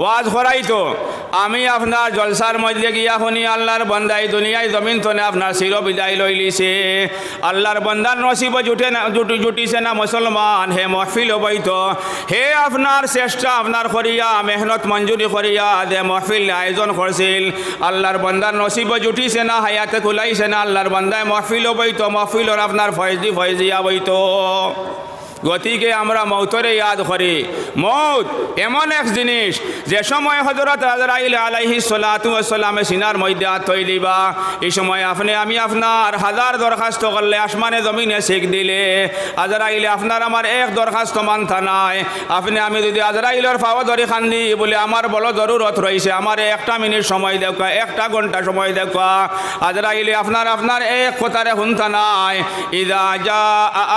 ওয়াজ করাই তো। আমি আপনার জলসার মধ্যে গিয়া শুনি, আল্লাহর বন্দাই দুনিয়ায় জমিন তনে আপনার চির বিদায় লই লিছে আল্লাহর বন্দার নসিব জুটে না, জুটি জুটিছে না মুসলমান, হে মহফিল বৈত হে আপনার চেষ্টা আপনার করিয়া, মেহনত মঞ্জুরি করিয়া, দে মহফিল আয়োজন করছিল। আল্লাহর বন্দার নসিব জুটিছে না, হায়াতে খুলাইছে না, আল্লাহর বন্দায় মহফিল বৈত মহফিলর আপনার ফয়জি ফয়জিয়া বৈত। গতিকে আমরা মৌতরে ইয়াদ করি। মৌত এমন এক জিনিস, যে সময় হজরত আজরাইল আলাইহি সালামে সিনার মধ্যে দিবা এই সময় আপনি, আমি আপনার হাজার দরখাস্ত করলে আসমানে জমিনে শিখ দিলে, আজরাইলে আপনার আমার এক দরখাস্ত মানতা নাই। আপনি, আমি যদি আজরাইলের ফাওয়া ধরে খান্দি বলে আমার বড় জরুরত রয়েছে, আমার একটা মিনিট সময় দেখা, একটা ঘণ্টা সময় দেখা, আজরাইলে আপনার আপনার এক কথারে শুনতা নাই, ইদা যা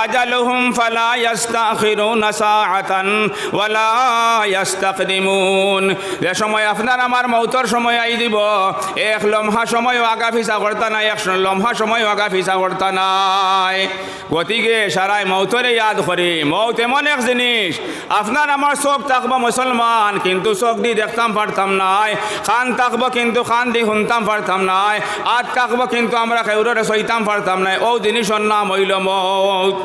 আজালুহুম ফালা ইয়াস্তাখিরুনা সময় আপনার আমার মৌতর সময় আই দিব, এক লম্হা সময় আগা ফিসা করতা নাই, এক লম্হা সময় আগা ফিসা করতা নাই। গতিকে সারাই মৌতরে ইয়াদ করি, মৌত এমন এক জিনিস, আপনার আমার চোখ থাকব মুসলমান, কিন্তু চোখ দিয়ে দেখতাম পারতাম নাই, খান থাকব কিন্তু খান দিয়ে শুনতাম পারতাম নাই আর থাকব কিন্তু আমরা কেউরে সইতাম পারতাম নাই ও জিনিসের নাম হইল মৌত।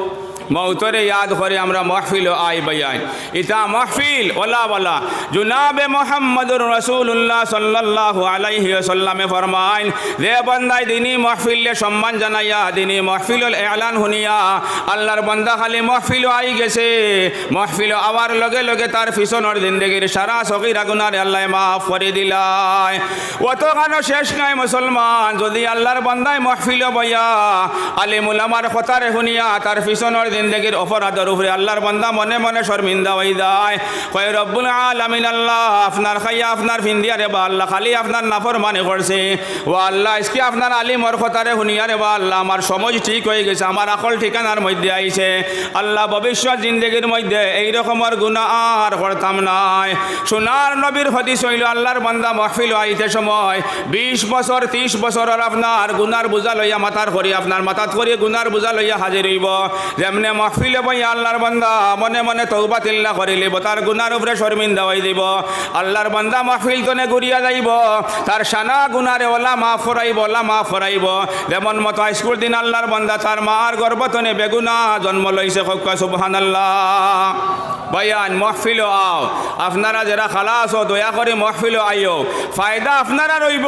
মৌতরে ইয়াদ করে আমরা মহফিল ও আই বয়ান। ইতা মহফিল, ওলা বলা। জুনাবে মোহাম্মদুর রসুল্লাহ সাল্লাহ আলাইহি সাল্লামে ফরমাইন যে বন্দাই দিনী মহফিলে সম্মান জানাইয়া, দিনী মহফিল এলান শুনিয়া আল্লাহর বন্দা খালি মহফিল আই গেছে। মহফিল আবার লগে লগে তার পিছনের জিন্দগির সারা সকির আগুনার আল্লাহ মাফ করে দিলাই অত কেন শেষ নাই মুসলমান, যদি আল্লাহর বন্দায় মহফিল বইয়া আলিমুল আমার কথারে শুনিয়া তার পিছনের জিন্দগির অপরাধের উপরে আল্লাহর বন্দা মনে মনে শর্মিন্দা হয়ে যায়। কয়, রব্বুল আলামিন আল্লাহ, আপনার খাইয়া আপনার ফিন্দিয়া রে বা আল্লাহ, খালি আপনার নাফর মানে করছে। ও আল্লাহ, আজকে আপনার আলিমর কথারে শুনিয়া রে বা আল্লাহ, আমার সমজ ঠিক হয়ে গেছে, আমার আকল ঠিকানার মধ্যে আইছে। আল্লাহ, ভবিষ্যৎ জিন্দগির মধ্যে এই রকমের গুণা আর করতাম নাই। সোনার নবীর হদিস হইল, আল্লাহর বন্দা মহফিল আইতে সময় বিশ বছর, ত্রিশ বছরের আপনার গুনার বোঝা লইয়া মাথার করি আপনার মাথাত করি গুনার বোঝা লইয়া হাজির হইব। যেমনে মহফিলে বই আল্লাহর বান্দা, মনে মনে তৌবা তিল্লা করিলিব তার গুনার উপরে শর্মিন্দা হয়ে দিব। আল্লাহর বান্দা মহফিল তনে ঘুরিয়া যাইব, তার সানা গুনারে ওলা মা ফরাইব, ওলা মা ফরাইব। যেমন মতো হাইস্কুল দিন আল্লাহর বন্দা, তার মার গর্ভতনে বেগুনা, জন্ম লইছে কক্কা সুবহান আল্লাহ বয়ান, মহফিল আও, আপনারা যারা খালাস দয়া করে মহফিল আইও, ফায়দা আপনারা রইব।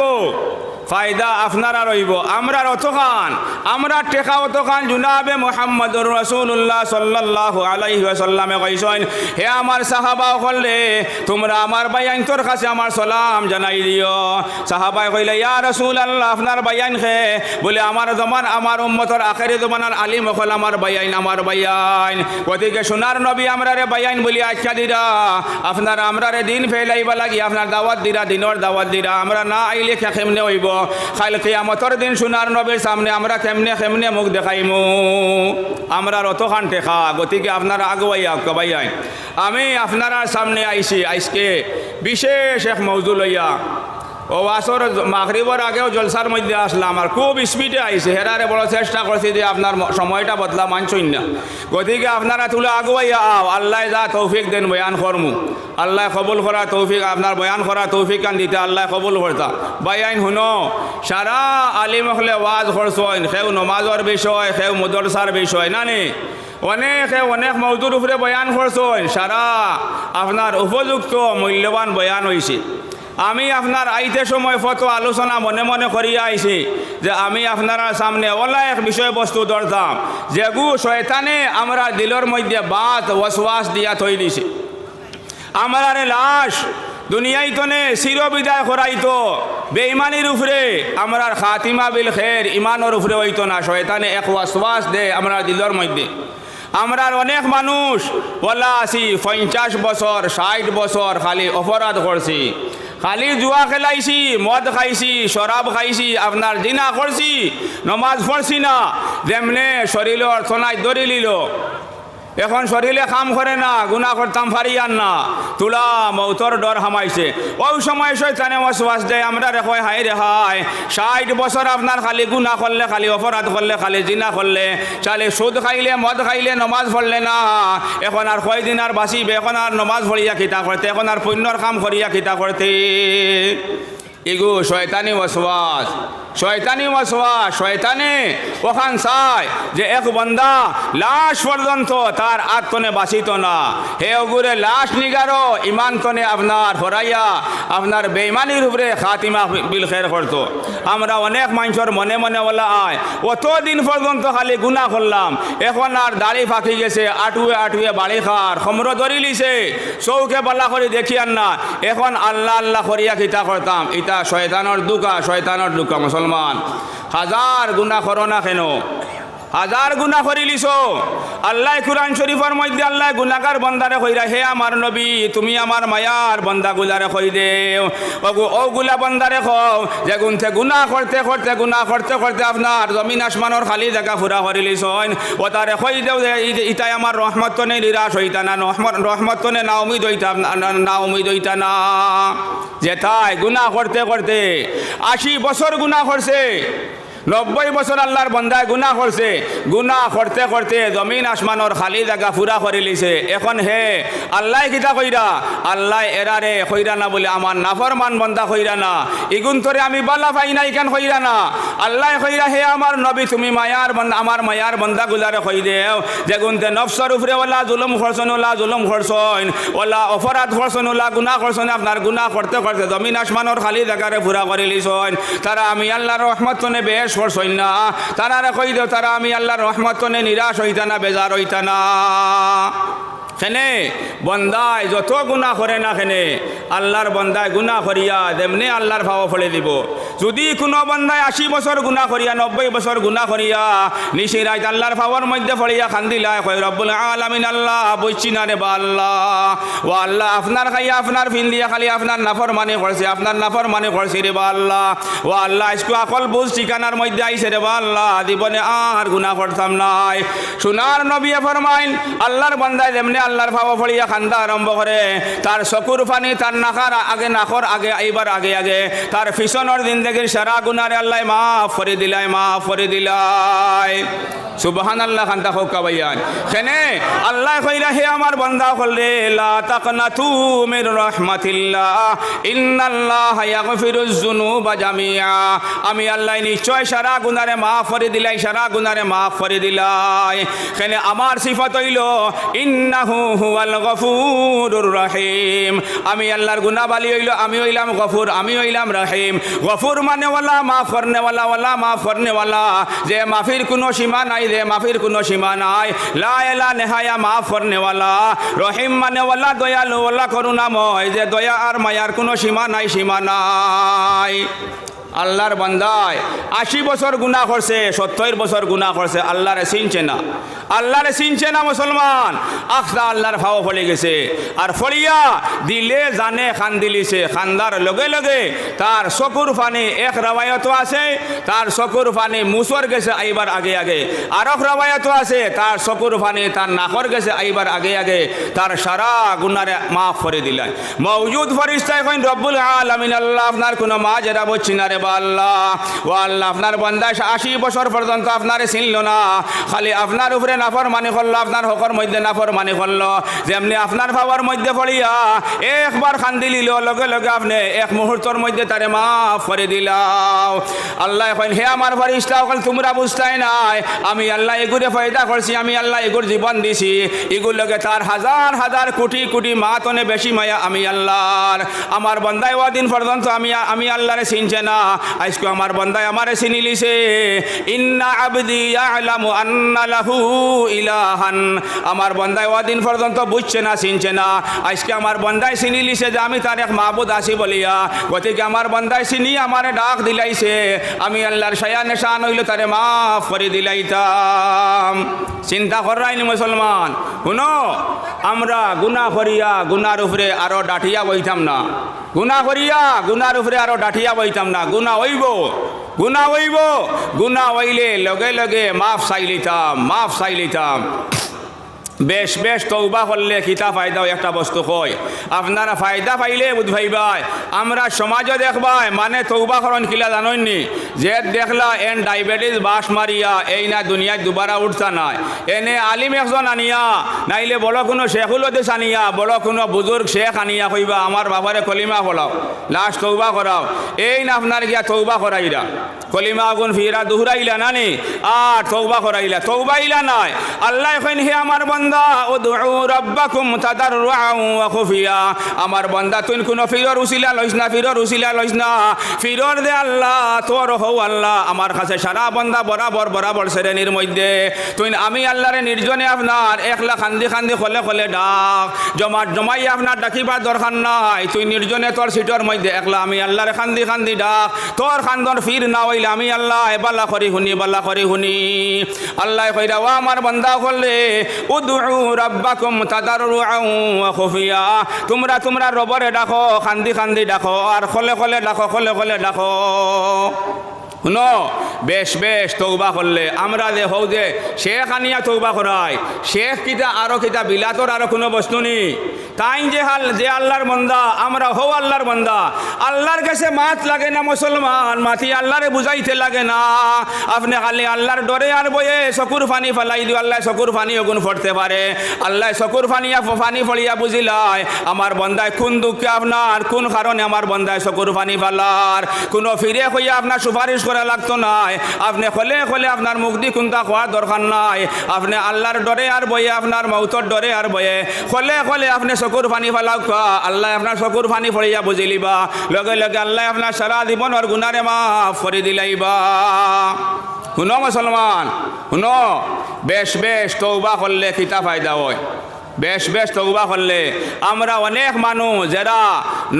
ফায়দা আপনারা রইব। আমরা অতখান আমরা টেকা অতখান। জুনাবে মোহাম্মদুর রসুল্লাহ সাল্লাহ আলাইহি সাল্লামে কইসন, হে আমার সাহাবা করলে তোমরা আমার বাইয়ান্তর কাছে আমার সালাম জানাই দিও। সাহাবাই কইলে, ইয়া রসুল আল্লাহ আপনার বাইয়ান খে বলে, আমার জমান, আমার উম্মতর আখেরি জমানার আলিম হল আমার বাইয়াইন আমার বাইয়াইন গতিকে সোনার নবী আমরা রে বাইয়াইন বলি আচ্ছা দিরা আপনার আমরা রে দিন ফেলাইবা লাগি, আপনার দাওয়াত দিরা, দিনর দাওয়াত দিরা, আমরা না আইলে খে কেমনে হইব? খাইলে কেয়ামতর দিন সোনার নবীর সামনে আমরা কেমনে কেমনে মুখ দেখাইমু? আমরা রতখান টেখা গতিকে আপনারা আগুয়াইয়া কবাইয়াই আমি আপনারা সামনে আইছি আজকে বিশেষ এক মৌজু লইয়া ও আসর মাগরিবর আগেও জলসার মধ্যে আসলাম আর খুব স্পিডে আইছে। হেরারে বড় চেষ্টা করছি যে আপনার সময়টা বদলা মানছই না। গতিকে আপনারা তুলে আগুয়াইয়া আও। আল্লাহ যা তৌফিক দেন বয়ান করমু আল্লাহ কবুল করা তৌফিক, আপনার বয়ান করা তৌফিক কান দিতে আল্লাহ কবুল করতা। বায়াইন শুনো, সারা আলিম হলে ওয়াজ করছেন সেও নমাজর বিষয়, সেও মদরসার বিষয়, না নি? অনেকে অনেক মৌজুর উপরে বয়ান করছেন সারা আপনার উপযুক্ত মূল্যবান বয়ান হয়েছে আমি আপনার আইতে সময় ফটো আলোচনা মনে মনে করিয়া আইছি যে আমি আপনার সামনে ওলা এক বিষয়বস্তু ধরতাম, যেগু শয়তানে আমরা দিলর মধ্যে বাত, ওয়াসওয়াস দিয়া থই দিছে। আমার লাশ দুনিয়ায় তনে চির বিদায় করাইতো বেইমানির উপরে আমরা খাতিমা বিল খের ইমানের উপরে হইতো না, শয়তানে এক ওয়াসওয়াস দে আমরা দিলর মধ্যে। আমরার অনেক মানুষ বলা আছি পঞ্চাশ বছর, ষাট বছর খালি অপরাধ করছি। খালি জুয়া খেলাইছি, মদ খাইছি, শরাব খাইছি, আপনার দিনা করছি, নমাজ পড়ছি না। যেমনে শরীর অর্থনায় ধরি লিল। এখন শরীরে কাম করে না গুণা করতাম, ফারিয়ান না। তুলা মৌতর ডর হামাইছে। ওই সময় শৈতানে ওয়াসওয়াস দেয়, আমরা রেখো হাই রেহাই ষাট বছর আপনার খালি গুণা করলে, খালি অপরাধ করলে, খালি জিনা করলে চালে সুদ খাইলে, মদ খাইলে, নমাজ পড়লে না। এখন আর কয়দিন আর বাঁচিবে, এখন আর নমাজ পড়িয়া খিতা করতে, এখন আর পুণ্যর কাম করিয়া খিতা করতে। ইগু, শয়তানি ওয়াসওয়াস শয়তানি ওয়াসওয়াস শয়তানে ওখান চায় যে এক বন্দা লাশ পর্যন্ত তার আত্মনে বাঁচিত না। হে অগুরে লাশ নিগারো ইমান তনে আপনার হরাইয়া আপনার বেইমানির উপরে খাতিমা বিল খের করতো। আমরা অনেক মানুষের মনে মনে বলা আয়, অত দিন পর্যন্ত খালি গুণা করলাম। এখন আর দাড়ি ফাঁকি গেছে, আটুয়ে আটুয়ে বাড়ি খার সমর ধরি লিছে। চৌকে বলা করে দেখিয়ান না, এখন আল্লাহ আল্লাহ করিয়া খিতা করতাম। ইটা শয়তানোর দুকা শয়তানোর দুকা মুসলমান। হাজার গুণা করো না কেন? হাজার গুণা করিলিছ আল্লাহ কুরআন শরীফের মধ্যে আল্লাহ গুনাগার বন্দারে কইরা, হে আমার নবী, তুমি আমার মায়ার বন্দা গুলারে কই ওগু, ও গুলা বন্দারে কও, যে গুনতে গুণা করতে করতে, গুণা করতে করতে আপনার জমিন আসমানোর খালি জায়গা ফুরা করিলিছ ও তারে কই দেও যে ই- ইটাই আমার রহমত তনে নিরাশ হইতা না, রহমত তনে না উমিদ হইতা না- না উমিদ হইতা না। যেথায় গুণা করতে করতে আশি বছর গুণা করছে নব্বই বছর আল্লাহর বন্দায় গুণা করছে। গুণা করতে করতে জমিন আসমানোর খালি জায়গা ফুরা করে লিছে। এখন হে, আল্লাহ কিতা কইরা? আল্লাহ এরারে কইরা না বলে আমার নাফরমান বন্দা কইরা না। ইগুন তোরে আমি বালা পাই না ইখান কইরা না? আল্লাহ কইরা, হে আমার নবী, তুমি মায়ার বন্দা আমার মায়ার বন্দা গুলারে কই দেও। যে গুনতে নফসর ওলা জুলুম খরচন ওলা জুলুম খরচন ওলা অপরাধ খরচন ওলা গুণা খরচন আপনার গুণা করতে করতে জমিন আসমানোর খালি জায়গারে ফুরা করে লিছন। তারা আমি আল্লাহর রহমত তনে বেশ করছই না তারা কই দেও, তারা আমি আল্লাহর রহমতনে নিরাশ হইতা না বেজার হইতা না খেনে, বন্দায় যত গুণা করে না খেনে, আল্লাহর বন্দায় গুণা করিয়া তেমনি আল্লাহর ভাব ফলে দিব। যদি কোনো বন্দায় আশি বছর গুণা করিয়া, নব্বই বছর গুণা করিয়া নিশি রাইত আল্লাহর ভাবর মধ্যে ফলিয়া খান্দিলা কই রব্বুল আলামিন আল্লাহ, বুঝছি না রে বা আল্লাহ। ও আল্লাহ, আপনার খাইয়া আপনার ফিন্দিয়া খালি আপনার নাফর মানে করছে, আপনার নাফর মানে করছে রে বা আল্লাহ। ও আল্লাহ, আজকে আকল বুঝ ঠিকানার মধ্যে আইছে রে বা আল্লাহ, জীবনে আর গুণা করতাম নাই। সোনার নবিয়ে ফরমাইন, আল্লাহর বান্দায় যেমনি আল্লাহর ভাব ফলিয়া খান্দা আরম্ভ করে, তার চকুর পানি, তার নাকার আগে নাকর আগে আইবার আগে আগে, তার ফিসনের জিন্দগির সারা গুনারে আল্লাহ মাফ করে দিলাই, মাফ করে দিলাই। সুবহান আল্লাহ খান্তা হোক ভাইয়ান কেনে আল্লাহ কইরা হে আমার বান্দা হলে, লা তাকনাতু মির রাহমাতিল্লাহ, ইন্নাল্লাহ ইয়াগফিরুজ যুনুবা জামিআ। আমি আল্লাহ নিশ্চয় সারা গুনারে মাফ করে দিলাই, সারা গুনারে মাফ করে দিলাই। কেনে আমার সিফাত হইল, ইন্নাহু হুয়াল গফুরুর রহিম। আমি আল্লাহর গুনাহ বালি হইল, আমি হইলাম গফুর, আমি হইলাম রহিম। গফুর মানে ওয়ালা মাফ করনে ওয়ালা ওয়ালা মাফ করনে ওয়ালা যে মাফির কোনো সীমা নাই, যে মাফির কোনো সীমা নাই। লা নেহায়া ওয়ালা রহিম মানে ওয়ালা দয়ালু, ওয়ালা করুণাময়। যে দয়া আর মায়ার কোনো সীমা নাই সীমা নাই। আল্লাহর বান্দায়। আশি বছর গুণা করছে, সত্তর বছর গুণা করছে, আল্লাহরে চিনছে না। আল্লাহরে চিনছে না মুসলমান। আখদা আল্লাহর ভাও ফলে গেছে। আর ফলিয়া দিলে জানে খান দিলিছে। খান্দার লগে লগে তার চকুর ফানি এক রাবায়ত আছে, তার চকুর ফানি মুসর গেছে আইবার আগে আগে। আর এক রাবায়ত আছে, তার চকুর ফানি তার নাকর গেছে আইবার আগে আগে। তার সারা গুনারে মাফ করে দিলাই মৌজুদ ফরিস্তা এখন রব্বুল আলামিন, আল্লাহ আপনার কোনো মা যেটা বলছি না রে বা আল্লাহ। ও আল্লাহ, আপনার বন্দায় আশি বছর পর্যন্ত আপনারে চিনল না। খালি আপনার উপরে নাফর মানি করল, আপনার হকর মধ্যে নাফর মানি করল। যেমনি আপনার ভাবার মধ্যে পড়িয়া একবার খান্দি লিল লগে লগে আপনি এক মুহূর্তর মধ্যে তারে মাফ করে দিলাও। আল্লাহ এখন হে আমার ফরিস্তা, অকল তোমরা বুঝতাই নাই। আমি আল্লাহ এগুরে ফায়দা করছি, আমি আল্লাহ এগুর জীবন দিছি। এগুর লগে তার হাজার হাজার কোটি কোটি মা তনে বেশি মায়া আমি আল্লাহর। আমার বন্দায় ও দিন পর্যন্ত আমি আমি আল্লাহরে চিনছে না। আজকে আমার বন্দায়, আমারে চিনি লিছে ইন্না আবদি ইয়ালামু আন্না লাহু ইলাহান। আমার বন্দায় ও দিন পর্যন্ত বুঝছে না, চিনছে না। আজকে আমার বন্দায় চিনি লিছে যে আমি তার এক মাহবুদ আছি বলিয়া। গতিকে আমার বন্দায় চিনি আমারে ডাক দিলাইছে। আমি আল্লাহর সায়া নেশান হইলে তারে মাফ করে দিলাইতাম। চিন্তা করাইনি মুসলমান। শুনো, আমরা গুনা করিয়া গুনার উপরে আরও ডাঠিয়া বইতাম না। গুনা করিয়া গুনার উপরে আরো ডাঠিয়া বইতাম না গুনা হইব গুনা হইব গুনা হইলে লগে লগে মাফ চাই লিতাম মাফ চাই লিতাম বেশ বেশ তৌবা করলে কিতা ফায়দা হয় একটা বস্তু কয় আপনারা ফায়দা পাইলে বুঝবাইবাই আমরা সমাজও দেখবাই মানে তৌবা করণ কিলা জানইনি যে দেখলা, এন ডায়াবেটিস, বাস মারিয়া, এই না দুনিয়ায় দুবারা উঠতা নাই। এনে আলিম একজন আনিয়া, নাইলে বড় কোনো শেখুল দেশ আনিয়া, বড় কোনো বুজুর্গ শেখ আনিয়া কইবা, আমার বাবারে কলিমা ফলাও লাস্ট তৌবা করাও। এই না আপনার গিয়া তৌবা করাইরা। কলিমা আগুন ফিরা দুহরাইলা নানি, আর তৌবা করাইলা। তৌবা ইলা নাই। আল্লাহ হে আমার বান্দা খুফিয়া। আমার বান্দা, তুই কোন ফিরর উসিলা লইস না, ফিরর উসিলা লইস না। ফিরর দে আল্লাহ, তোর হও আল্লাহ। আমার কাছে সারা বান্দা বরাবর বরাবর শ্রেণির মধ্যে। তুই, আমি আল্লাহরে নির্জনে আপনার একলা খান্দি খান্দি খলে খলে ডাক। জমা জমাই আপনার ডাকিবার দরকার নাই। তুই নির্জনে তোর সিটর মধ্যে একলা, আমি আল্লাহরে খান্দি খান্দি ডাক। তোর খান্দর ফির না হইলে আমি আল্লাহ বাল্লা করি শুনি বাল্লা করি শুনি আল্লাহ কইরা, ও আমার বান্দা করলে উদউ তোমরা তোমরা রবরে ডাকো খান্দি খান্দি ডাকো আর খলে খলে ডাকো খলে খলে ডাকো। শুনো, বেশ বেশ তৌবা করলে। আমরা যে হও যে শেখ আনিয়া তৌবা করাই শেখ কিতা আরও কিতা, বিলাতর আরও কোনো বস্তু নেই তাই যে হাল, যে আল্লাহর বন্দা, আমরা হও আল্লাহর বন্দা। আল্লাহর কাছে মাত লাগে না মুসলমান মাথি আল্লাহরে বুঝাইতে লাগে না। আপনি খালি আল্লাহর ডরে আর বয়ে চকুর ফানি ফেলাই দিও, আল্লাহ চকুর ফানি অগুন ফটতে পারে। আল্লাহ চকুর ফানিয়া ফানি ফলিয়া বুঝিলাই আমার বন্দায় কোন দুঃখে আপনার, কোন কারণে আমার বন্দায় চকুর ফানি ফেলার? কোনো ফিরে হইয়া আপনার সুপারিশ করা লাগতো নাই। আপনি খলে খলে আপনার মুক্তি কোনটা খোয়ার দরকার নাই। আপনি আল্লাহর ডরে আর বয়ে আপনার মৌতর ডরে আর বয়ে। খলে খলে আপনি চকুর পানি ফেলাও খোয়া আল্লাহ আপনার চকুর পানি ফলিয়া বুঝিলিবা লগে লগে আল্লাহ আপনার সারা জীবনের গুণারে মাফ করে দিলাইবা শুনো মুসলমান শুনো। বেশ বেশ তৌবা করলে কিতা ফায়দা হয়। বেশ বেশ তৌবা করলে। আমরা অনেক মানুষ যারা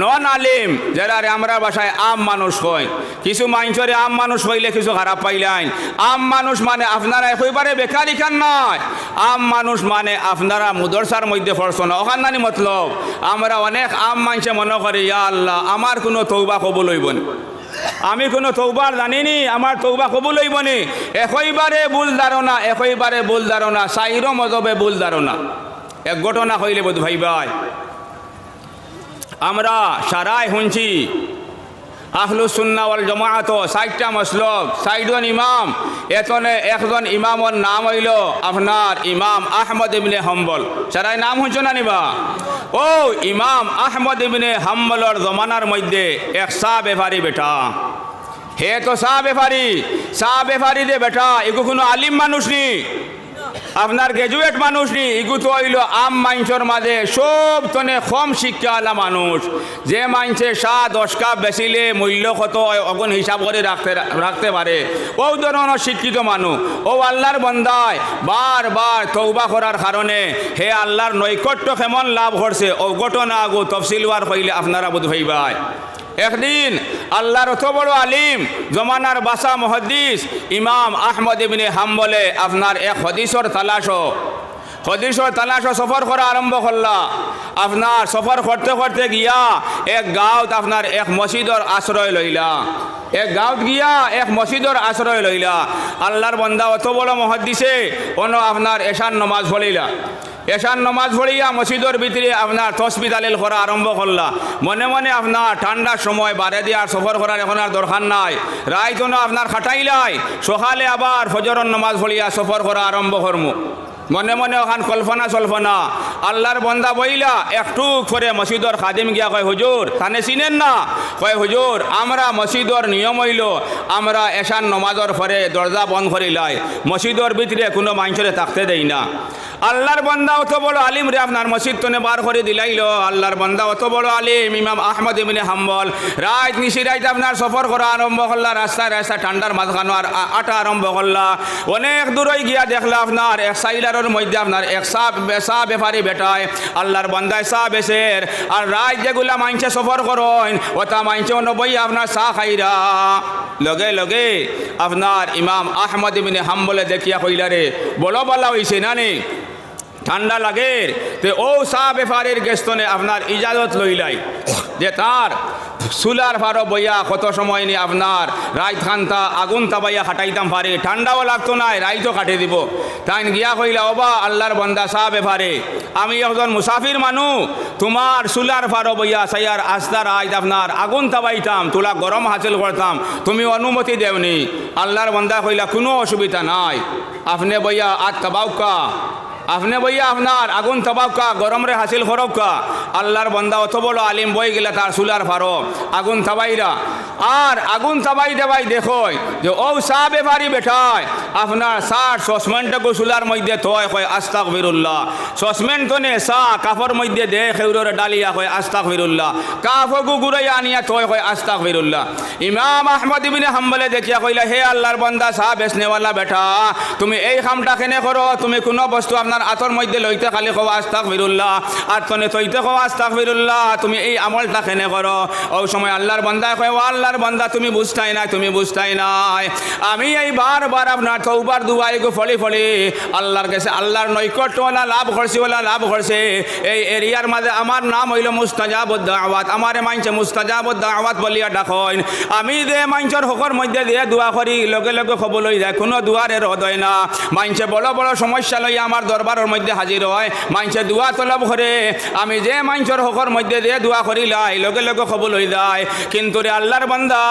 নন আলিম যারা আমরা বাসায় আম মানুষ হয় কিছু মানুষরে আম মানুষ হইলে কিছু খারাপ পাইলেন আম মানুষ মানে আপনারা একইবারে বেকারি খান নয়। আম মানুষ মানে আপনারা মুদরসার মধ্যে পড়ছো না। ওখান নানি মতলব, আমরা অনেক আম মানুষে মনে করি, ইয়া আল্লাহ, আমার কোনো তৌবা কবুল হইব না। আমি কোনো তৌবার জানিনি, আমার তৌবা কবুল হইব নি। একইবারে ভুল ধারণা একইবারে ভুল ধারণা, সাইরো মজবে ভুল ধারণা। এক ঘটনা হইলে বোধ ভাই ভাই। আমরা সারাই শুনছি আহলু সুন্নাওয়াল জমাআত ষাটটা মসলক ষাটজন ইমাম, এতনে একজন ইমামর নাম হইল আপনার ইমাম আহমদ ইবনে হাম্বল। সারাই নাম শুনছ না নিবা? ও, ইমাম আহমদ ইবনে হাম্বলর জমানার মধ্যে এক সা বেপারি বেটা। হে তো সা বেপারি সা বেপারি দে বেটা, এগু কোনো আলিম মানুষ নি আপনার গ্রাজুয়েট মানুষ নি ইগু তো হইল আম মাইনসর মাঝে সব তনে কম শিক্ষা আলা মানুষ। যে মাইনসে সা দশ কাপ বেচিলে মূল্য কত অগুন হিসাব করে রাখতে রাখতে পারে। ও ধরনের শিক্ষিত মানুষ। ও আল্লাহর বন্দায় বার বার তৌবা করার কারণে হে আল্লাহর নৈকট্য কেমন লাভ করছে ও ঘটনা আগু তফসিলওয়ার হইলে আপনারা বোধ হইবাই। একদিন আল্লাহর অত বড় আলিম, জমানার বাসা মহদ্দিস, ইমাম আহমদ ইবনে হাম্বলে আপনার এক হদিসর তালাশ হদিসর তালাশ সফর করা আরম্ভ করলা। আপনার সফর করতে করতে গিয়া এক গাঁৱত আপনার এক মসজিদর আশ্রয় লইলা। এক গাঁৱত গিয়া এক মসজিদর আশ্রয় লইলা। আল্লাহর বন্দা অত বড় মহদ্দিসে অন্য আপনার এশান নমাজ পড়িলা। এশান নমাজ পড়িয়া মসজিদর ভিতরে আপনার তসবি তালিল করা আরম্ভ করলা। মনে মনে আপনার ঠান্ডার সময় বারে দেওয়ার সফর করার এখন আর দরকার নাই। রাইতনো আপনার খাটাইলাই। সকালে আবার ফজরন নমাজ পড়িয়া সফর করা আরম্ভ করমু। মনে মনে ওখান কল্পনা সল্পনা আল্লাহর বন্দা বইলা একটু করে মসজিদর খাদিম গিয়া কয়, হুজুর থানে চিনেন না? কয়, হুজুর, আমরা মসজিদর নিয়ম হইল, আমরা এশান নমাজর পরে দরজা বন্ধ করিলাই। মসজিদর ভিতরে কোনো মানুষরে থাকতে দেই না। আল্লাহর বন্দা অত বড় আলিম রে, আপনার মসজিদ তনে বার করে দিলাইল। আল্লাহর বন্দা অত বড় আলিম, ইমাম আহমদ ইমিনে হাম্বল। রাত নিশি রাইতে আপনার সফর করা আরম্ভ করলা, রাস্তায় রাস্তায় ঠান্ডার মাঝখানো আর আটা আরম্ভ করলা। অনেক দূরই গিয়া দেখলা আপনার এক সাইলারের মধ্যে আপনার এক সা বেসা ব্যাপারি বেটায়। আল্লাহর বন্দায় সা বেসের। আর রাত যেগুলা মাইনছে সফর করেন ওটা মাইনছে নবই আপনার চা খাইরা। লগে লগে আপনার ইমাম আহমদ ইবিনে হাম্বলে দেখিয়া কইলারে বড় বলা হইছে না নি? ঠান্ডা লাগে, তে ও চা ব্যাপারের গেস্তনে আপনার ইজাজত লইলাই। যে তার সুলার ফারো বইয়া কত সময় নি আপনার রাইত খান্তা আগুন তাবাইয়া খাটাইতাম পারে ঠান্ডাও লাগতো নাই, রাইতও কাটে দিব। তাই গিয়া কইলা, ওবা আল্লাহর বন্দা সাহাবে পারে আমি একজন মুসাফির মানু, তোমার সুলার ফারো বইয়া সাইয়ার আস্তা রাইত আপনার আগুন তাবাইতাম তোলা গরম হাসিল করতাম, তুমি অনুমতি দেওনি। আল্লাহর বন্দা কইলা, কোনো অসুবিধা নাই, আপনি বইয়া আত তাবাউকা আপনি বইয়া আপনার আগুন তবাবকা গরমরে হাসিল খরবকা আল্লাহর বন্দা অত বড় আলিম বই গেলে তার সুলার ফারো। আগুন তাবাইরা আর আগুন তাবাই দেবাই দেখো যে, ও চা বেপারি বেঠায় আপনার সার সসমেন্টকু সুলার মধ্যে থয় কয় আস্তাক ফিরুল্লাহ সসমেন্ট তো নে চা কাপড় মধ্যে দে, খেউরের ডালিয়া কয় আস্তাক ফিরুল্লাহ কাপড়কু গুড়াইয়া আনিয়া থয় কয় আস্তাক ফিরুল্লাহ ইমাম আহমদ ইবিনে হাম্বলে দেখিয়া কইলা, হে আল্লাহর বন্দা চা বেচনেওয়ালা বেঠা তুমি এই কামটা কেনে করো? তুমি কোনো বস্তু আপনার আতর মধ্যে লইতে খালি কবা আস্তাক ফিরুল্লাহ আর তনে তৈতে কবা আস্তাক ফিরুল্লাহ তুমি এই আমলটা কেনে করো ও সময় আল্লাহর বন্দা কয় ও আল্লাহর বন্দা, তুমি বুঝতাই নাই, তুমি বুঝতাই নাই। আমি এই বারবার আপনার তৌবার দুয়াই গো ফলি ফলি আল্লাহর কাছে আল্লাহর নৈকট্যওয়ালা লাভ করছে ওলা লাভ করছে এই এরিয়ার মাঝে আমার নাম হইল মুস্তাজাবুদ্দ আওয়াত আমার মাইনছে মুস্তাজাবুদ্দ আওয়াত বলিয়া ডাকইন আমি যে মাইনচর হকর মধ্যে দিয়ে দোয়া করি, লগে লগে খবর লই যায়, কোনো দুয়ারে রদ হয় না। মাইনছে বড় বড় সমস্যা লই আমার দরবারের মধ্যে হাজির হয়। মাইনছে দোয়া তলব করে। আমি যে মাইনচর হকর মধ্যে দিয়ে দোয়া করি, লাই, লগে লগে খবর লই যায়। কিন্তু রে আল্লাহর বান্দা,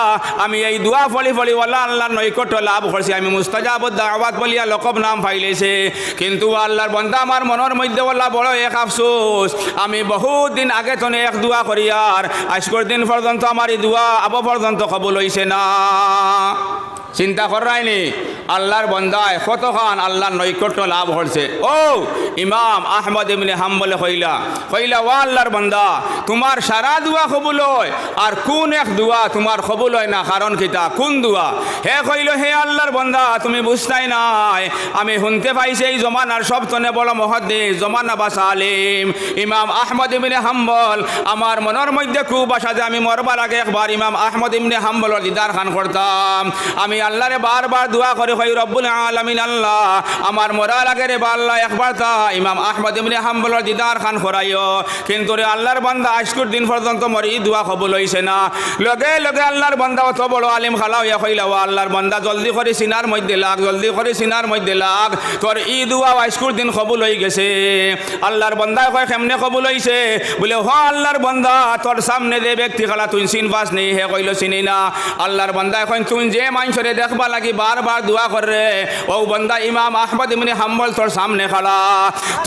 আমি এই দোয়া ফলি ফলি ওলা আল্লাহর নৈকট্য লাভ করছি। আমি মুস্তাজাবুদ্দ আওয়াত বলিয়া লকব নাম ফাইলেছে। কিন্তু আল্লাহর বন্দা আমার মনের মধ্যে ওলা বড় এক আফসোস। আমি বহুত দিন আগে তনে এক দোয়া করি আর, আজকের দিন পর্যন্ত আমার এই দোয়া আব পর্যন্ত খবর লইছে না। চিন্তা করাইনি। আল্লাহর বন্দায় কতখান আল্লাহর নৈকট্য লাভ হচ্ছে ও ইমাম আহমদ ইবনে হাম্বলে কইলা কইলা, ও আল্লাহর বন্দা, তোমার সারা দোয়া কবুল হয়, আর কোন এক দোয়া তোমার কবুল হয় না? কারণ কিতা? কোন দোয়া? হে কইল, হে আল্লাহর বন্দা, তুমি বুঝতাই নাই আমি শুনতে পাইছি এই জমানার সব তনে বড় মহাদ্দেশ জমানা বা সালিম ইমাম আহমদ ইবনে হাম্বল। আমার মনের মধ্যে খুব আশা যে আমি মরবার আগে একবার ইমাম আহমদ ইবনে হাম্বলের দিদার খান করতাম। আমি আল্লাহরে বারবার দোয়া করে হই রব্বুল আলামিন, আল্লাহ, আমার মরার আগে রে আল্লাহ, একবার তা ইমাম আহমদ ইবনে হাম্বলের দিদার খান করাইও কিন্তু রে আল্লাহর বান্দা আজকুর দিন পর্যন্ত মরি, দোয়া কবুল হইছে না। লগে লগে আল্লাহর বান্দা অত বড় আলিম খালা হইয়া কইলা ও আল্লাহর বান্দা, জলদি করে সিনার মধ্যে লাগ, জলদি করে সিনার মধ্যে লাগ। তোর ই দোয়া আজকুর দিন কবুল হয়ে গেছে। আল্লাহর বান্দা কয়, কেমনে কবুল হইছে? বলে, হ, আল্লাহর বান্দা, তোর সামনে যে ব্যক্তি খালা তুই চিন পাস নেই, হে কইল চিনি না। আল্লাহর বান্দা এখন তুই যে মানুষরে দেখবা লাগি বারবার দোয়া করে। ও বান্দা, ইমাম আহমদ ইমনি হাম্বল তোর সামনে খালা।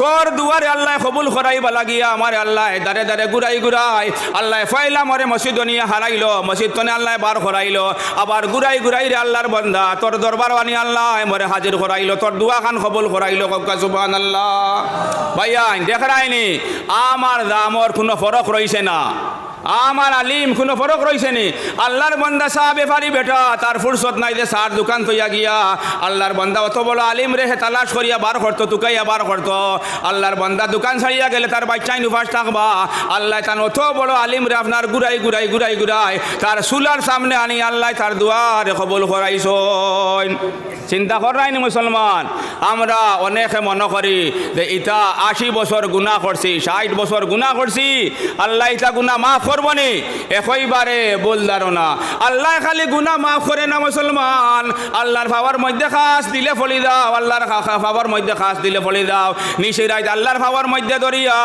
তোর দুয়ারে আল্লাহ কবুল করাইবা লাগিয়া আমার আল্লাহ দারে দারে গুড়াই গুড়াই আল্লাহ ফাইলা মরে মসজিদ নিয়ে হারাইলো, মসজিদ তনে আল্লাহ বার করাইলো, আবার গুড়াই গুড়াই রে আল্লাহর বন্দা, তোর দরবার আনি আল্লাহ মরে হাজির করাইলো, তোর দুয়া খান কবুল করাইলো, কক্কা সুবান আল্লাহ ভাইয়া দেখ আমার দামর কোনো ফরক রইছে না। আমার আলিম, কোনো ফরক রইছে নি? আল্লাহর বন্দা সাহ বেপারি বেটা, তার ফুরসত নাই যে সার দোকান তৈয়া গিয়া। আল্লাহর বন্দা অত বড় আলিম রে হে, তালাশ করিয়া বার করতো, তুকাইয়া বার করতো। আল্লাহর বন্দা দোকান ছাড়িয়া গেলে তার বাচ্চাই নুফাস থাকবা। আল্লাহ তার অত বড় আলিম রে আপনার গুড়াই গুড়াই গুড়াই গুড়াই। তার সুলার সামনে আনি, আল্লাহ তার দুয়ারে কবল করাইছ চিন্তা কর করাইনি মুসলমান? আমরা অনেকে মনে করি যে ইটা আশি বছর গুণা করছি, ষাট বছর গুণা করছি। আল্লাহ ইটা গুণা মাফ করব নি একইবারে বলদারো না আল্লাহ খালি গুণা মাফ করে না মুসলমান। আল্লাহর ফাওয়ার মধ্যে খাস, দিলে ফলি দাও। আল্লাহর ফাওয়ার মধ্যে খাস, দিলে ফলি দাও। নিশি রাইত আল্লাহর ফাওয়ার মধ্যে দরিয়া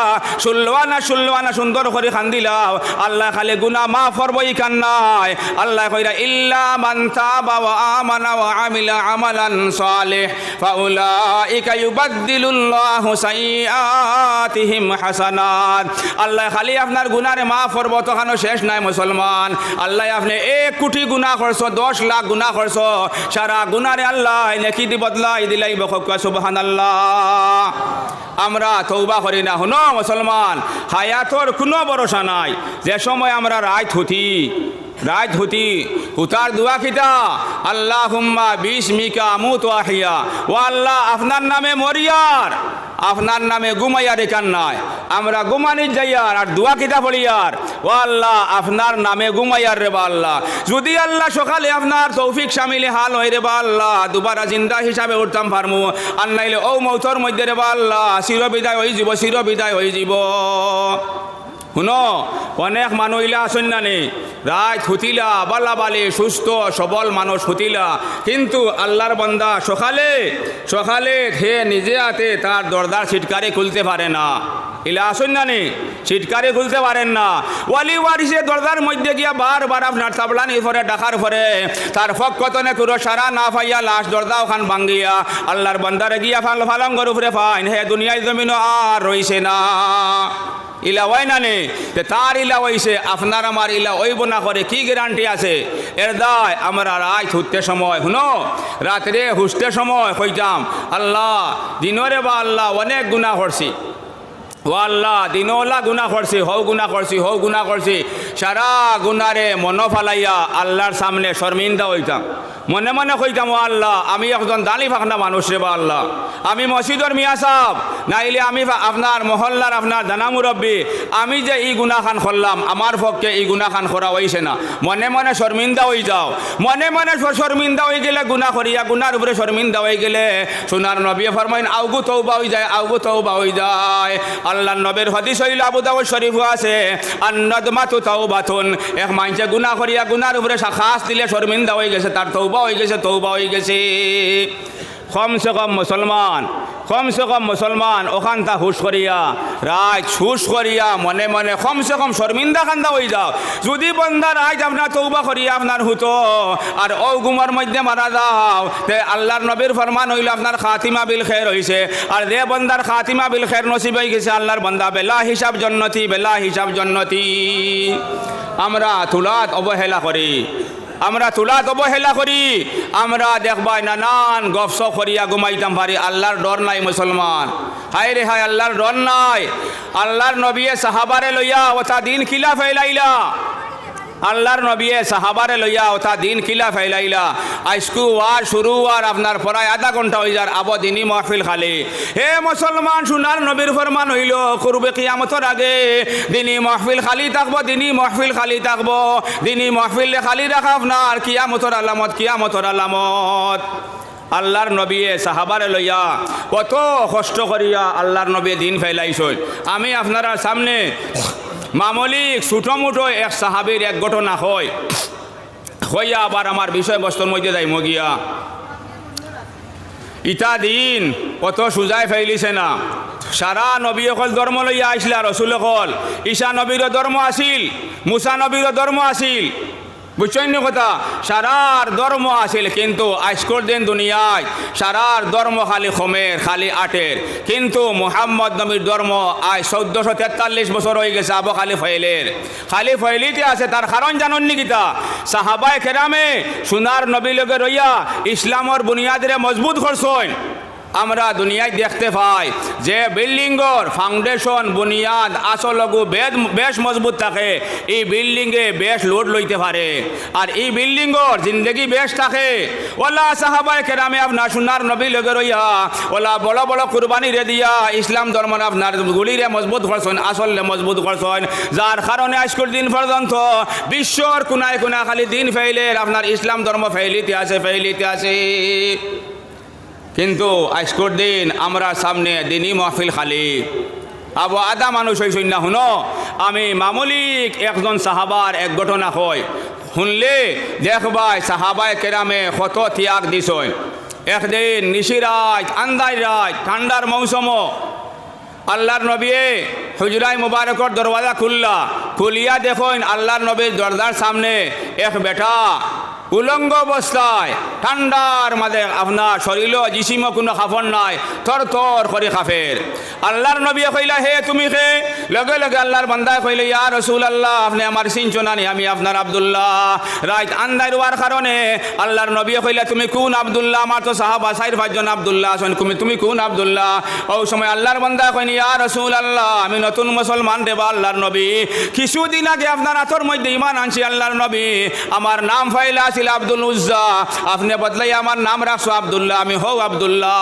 শুল্লওয়ানা শুল্লওয়ানা সুন্দর করে খান দিলাও আল্লাহ খালি গুণা মাফ করব ইখান নাই আল্লাহ কইরা, ইল্লা মান তাবা ওয়া আমানা ওয়া আমিলা আমালান সালিহ, ফাউলাইকা ইউবাদদিলুল্লাহু সাইয়্যাতিহিম হাসানাত। আল্লাহ খালি আপনার গুনারে মাফ করব তখনও শেষ নাই মুসলমান? আল্লাহ আপনি এক কোটি গুণা করছ, দশ লাখ গুণা করছ। সারা গুণারে আল্লাহ নেকি দি বদলাই দিলাই বকুয়া সুবহান আল্লাহ আমরা তৌবা করি না, শুনো মুসলমান, হায়াতর কোনো ভরসা নাই। যে সময় আমরা রায় হতি রাত হতি হুতার দোয়া খিতা আল্লাহ হুম্মা বিশ মিকা মুত আহিয়া ও আল্লাহ আপনার নামে মরিয়ার, আপনার নামে গুমাইয়ার এখান নাই আমরা গুমানি যাইয়ার আর দোয়া কিতা বলিয়ার, ও আল্লাহ আপনার নামে গুমাইয়ার রে বা আল্লাহ। যদি আল্লাহ সকালে আপনার তৌফিক সামিলে হাল হয় রে বা আল্লাহ, দুবারা জিন্দা হিসাবে উঠতাম ফার্মু আর নাইলে ও মৌতর মধ্যে রে বা আল্লাহ চির বিদায় হয়ে যাব চির বিদায় হয়ে যাব শুনো, অনেক মানুষ ইলা আসেন না নি। রাত হুতিলা, বালাবালি, সুস্থ, সবল মানুষ হুতিলা। কিন্তু আল্লাহর বন্দা সকালে সকালে হে নিজে হাতে তার দরদার ছিটকারে খুলতে পারে না। ইলা আসুন না নি ছিটকারি খুলতে পারেন না। ওয়ালি ওয়ারিসে দরজার মধ্যে গিয়া বার বারবার আপনার তাবলানি পরে ডাকার পরে তার ফকতনে কুরো সারা না পাইয়া লাশ দরজা ওখান ভাঙ্গিয়া আল্লাহর বন্দারে গিয়া ফাল ফালাম গরু ফুরে ফাইন। হে দুনিয়ায় জমিনও আর রইছে না। ইলা ওই না নে তার ইলা হইছে, আপনার আমার ইলা ওইব না করে কি গ্যারান্টি আছে? এর দায় আমরা রাত হুতে সময়, শুনো? রাত্রে হুসতে সময় কইতাম আল্লাহ, দিনরে বা আল্লাহ অনেক গুণা করছি। ও আল্লাহ দিনওলা গুণা করছি, হও গুণা করছি, হও গুণা করছি। সারা গুণারে মন ফালাইয়া আল্লাহর সামনে শর্মিন্দা হইতাম। মনে মনে কইতাম আল্লাহ, আমি একজন দালি ফাঁকনা মানুষ রে বা আল্লাহ। আমি মসজিদর মিয়া সাহ নাইলে আমি আপনার মহল্লার আপনার দানা মুরব্বী। আমি যে এই গুণাখান করলাম, আমার পক্ষে এই গুণাখান করা হইছে না। মনে মনে শর্মিন্দা হয়ে যাও। মনে মনে শর্মিন্দা হয়ে গেলে গুণা করিয়া, গুনার উপরে শর্মিন্দা হয়ে গেলে সোনার নবী ফরমাইন, আউগু তৌবা হয়ে যায়, আউগু তৌবা হয়ে যায়। আল্লাহ নবীর হদিস হইল আবু দাউদ শরীফ আছে আন্নাদ মাতু তাওবাতুন। এক মাইনছে গুনাহ করিয়া, গুনার উপরে খাস দিলে শর্মিন্দা হয়ে গেছে, তার তৌবা হয়ে গেছে তৌবা হয়ে গেছে। কমসে কম মুসলমান, কমসে কম মুসলমান ওখান তা হুশ করিয়া রাত হুশ করিয়া মনে মনে কমসে কম শর্মিন্দা খান্দা হয়ে যাও। যদি বন্দার আজ আপনার তৌবা করিয়া আপনার হুতো, আর ও গুমার মধ্যে মারা যাও, তে আল্লাহর নবীর ফরমান হইল আপনার খাতিমা বিল খের হইছে। আর যে বন্দার খাতিমা বিল খের নসিব হয়ে গেছে আল্লাহর বন্দা, বেলা হিসাব জন্নতি, বেলা হিসাব জন্নতি। আমরা তুলাত অবহেলা করি। আমরা তুলা তুলাত অবহেলা করি। আমরা দেখবাই নানান গপস করিয়া ঘুমাইতাম পারি। আল্লাহর ডর নাই মুসলমান। হায় রে হায়, আল্লাহর ডর নাই। আল্লাহর নবিয়ে সাহাবারে লইয়া ওটা দিন খিলা ফেলাইলা আল্লাহর নবিয়ে সাহাবারে লইয়া ওটা দিন খিলা ফেলাইলা। আইসকু ওয়ার শুরু আর আপনার প্রায় আধা ঘণ্টা হয়ে যার আবো দিনই মহফিল খালি। হে মুসলমান, সোনার নবীর ফরমান হইল, করবে কিয়ামতর আগে। দিনই মহফিল খালি থাকব দিনই মহফিল খালি থাকব। দিনই মহফিল খালি রাখা আপনার কিয়ামতর আলামত কিয়ামতর আলামত। আল্লাহর নবীয়ে সাহাবারে লইয়া কত কষ্ট করিয়া আল্লাহর নবী দিন ফেলাইছই আমি আপনারা সামনে মামলিক ছোটো মোটো এক সাহাবির এক ঘটনা হয়। হইয়া আবার আমার বিষয়বস্তুর মধ্যে যাই মগিয়া। ইটা দিন কত সুজাই ফেলিছে না। সারা নবী অকল ধর্ম লইয়া আইসলা রসুল অকল ঈশা নবীর ধর্ম আছিল মুসা নবীর ধর্ম আছিল। বুঝছেন কথা? সারার ধর্ম আছিল কিন্তু আজকর দিন দুনিয়ায় সারার ধর্ম খালি খমের, খালি আটের। কিন্তু মোহাম্মদ নবীর ধর্ম আজ চৌদ্দশো তেতাল্লিশ বছর হয়ে গেছে আবো খালি ফয়েলের খালি ফয়েলিতে আছে, তার কারণ জানন নি গীতা। সাহাবাই কেরামে সোনার নবী লগে রইয়া ইসলামর বুনিয়াদরে মজবুত করছেন। আমরা দুনিয়ায় দেখতে পাই যে বিল্ডিংর ফাউন্ডেশন বুনিয়াদ, আসলগু বেদ, বেশ মজবুত থাকে। এই বিল্ডিংয়ে বেশ লোড লইতে পারে। আর এই বিল্ডিংর জিন্দগি বেশ থাকে। ওলা সাহাবাই কেরামে আপনার সোনার নবী লগে রইয়া, ওলা বড় বড় কুরবানি রে দিয়া ইসলাম ধর্ম আপনার গুলিরে মজবুত করছেন, আসলে মজবুত করছেন। যার কারণে আজকের দিন পর্যন্ত বিশ্বর কোনায় কোনা খালি দিন ফেইলের আপনার ইসলাম ধর্ম ফেইলিতে আছে ফেইলিতে আছে। কিন্তু আজকের দিন আমরা সামনে দিনই মহফিল খালি। আবু আদা মানুষ হয়েছেন না, শুনো? আমি মামলিক একজন সাহাবার এক ঘটনা হয় শুনলে দেখবাই সাহাবায় কেরামে কত ত্যাগ দিছই একদিন নিশিরাজ আন্দাই রাত, ঠান্ডার মৌসুম আল্লাহর নবী হুজরাই মুবারকর দরওয়াজা খুললা। খুলিয়া দেখুন আল্লাহর নবীর দরজার সামনে এক বেটা উলঙ্গ অবস্থায়, ঠান্ডার মাঝে আপনার শরীর জিসিম কোনো খাফন নাই, থর থর করে খাফের। আল্লাহর নবী কইলা, হে, তুমি খে লগে লগে আল্লাহর বান্দায় কইলে, ইয়া রসুল আল্লাহ আপনি আমার সিঞ্চনানি, আমি আপনার আবদুল্লাহ। রাইত আন্দাই রোয়ার কারণে আল্লাহর নবী কইলা, তুমি কোন আবদুল্লাহ? আমার তো সাহাবা সাইর পাঁচজন আবদুল্লাহ আছেন, তুমি তুমি কোন আবদুল্লাহ? ও সময় আল্লাহর বান্দা কইনি ইয়া রসুল আল্লাহ আমি নতুন মুসলমান দেবা আল্লাহর নবী। কিছুদিন আগে আপনার হাতর মধ্যে ইমান আনছি আল্লাহর নবী। আমার নাম ফাইলা ছিল আব্দুল উজ্জা। আপনি বদলাই আমার নাম রাখছো আবদুল্লাহ আমি হও আবদুল্লাহ।